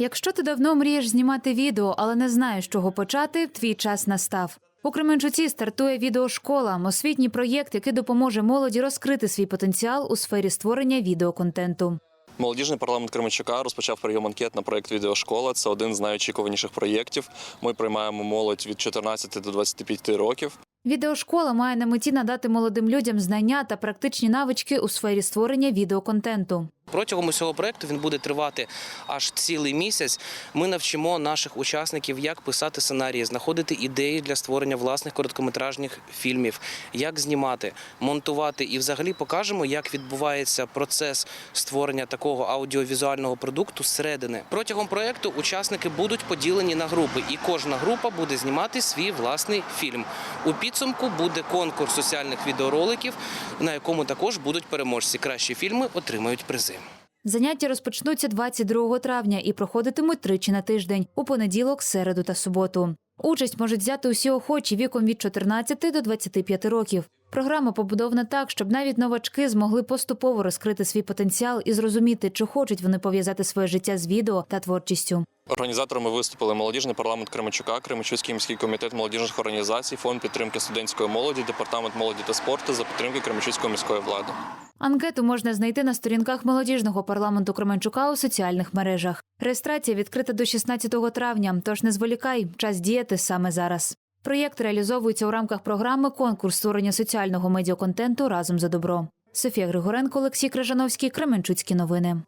Якщо ти давно мрієш знімати відео, але не знаєш, з чого почати, твій час настав. У Кременчуці стартує відеошкола, освітній проєкт, який допоможе молоді розкрити свій потенціал у сфері створення відеоконтенту. Молодіжний парламент Кременчука розпочав прийом анкет на проєкт Відеошкола. Це один з найочікуваніших проєктів. Ми приймаємо молодь від 14 до 25 років. Відеошкола має на меті надати молодим людям знання та практичні навички у сфері створення відеоконтенту. Протягом усього проекту він буде тривати аж цілий місяць. Ми навчимо наших учасників, як писати сценарії, знаходити ідеї для створення власних короткометражних фільмів, як знімати, монтувати і взагалі покажемо, як відбувається процес створення такого аудіовізуального продукту зсередини. Протягом проекту учасники будуть поділені на групи, і кожна група буде знімати свій власний фільм. У підсумку буде конкурс соціальних відеороликів, на якому також будуть переможці. Кращі фільми отримають призи. Заняття розпочнуться 22 травня і проходитимуть тричі на тиждень у понеділок, середу та суботу. Участь можуть взяти усі охочі віком від 14 до 25 років. Програма побудована так, щоб навіть новачки змогли поступово розкрити свій потенціал і зрозуміти, чи хочуть вони пов'язати своє життя з відео та творчістю. Організаторами виступили молодіжний парламент Кременчука, Кременчуцький міський комітет молодіжних організацій, фонд підтримки студентської молоді, департамент молоді та спорту за підтримки Кременчуцької міської влади. Анкету можна знайти на сторінках молодіжного парламенту Кременчука у соціальних мережах. Реєстрація відкрита до 16 травня, тож не зволікай, час діяти саме зараз. Проєкт реалізовується у рамках програми конкурс створення соціального медіаконтенту разом за добро. Софія Григоренко, Олексій Крижановський, Кременчуцькі новини.